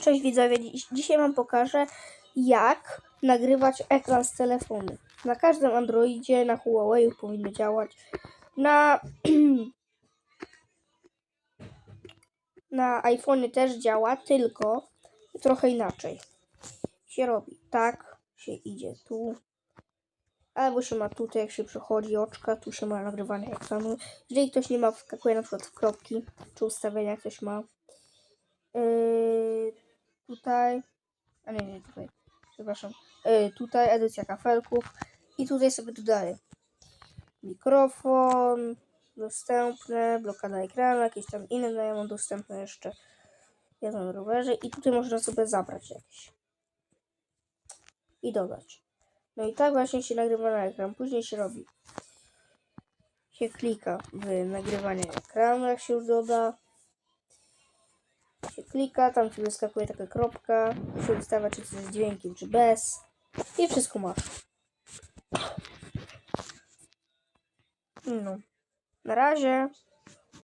Cześć widzowie, Dziś, dzisiaj wam pokażę jak nagrywać ekran z telefonu. Na każdym Androidzie, na Huawei powinno działać. Na, na iPhone też działa, tylko trochę inaczej. Się robi tak, się idzie tu, albo się ma tutaj, jak się przechodzi oczka, tu się ma nagrywanie ekranu. Jeżeli ktoś nie ma, wskakuje na przykład w kropki, czy ustawienia, ktoś ma. Yy, tutaj, a nie, nie, tutaj, przepraszam, yy, tutaj edycja kafelków i tutaj sobie dodaję mikrofon, dostępne, blokada ekranu, jakieś tam inne, ja mam dostępne jeszcze jeden na rowerze i tutaj można sobie zabrać jakieś i dodać. No i tak właśnie się nagrywa na ekran. Później się robi. Się klika w nagrywanie ekranu, jak się już doda. Klika, tam ci wyskakuje taka kropka. Się ustawia, czy coś z dźwiękiem, czy bez. I wszystko masz. No. Na razie.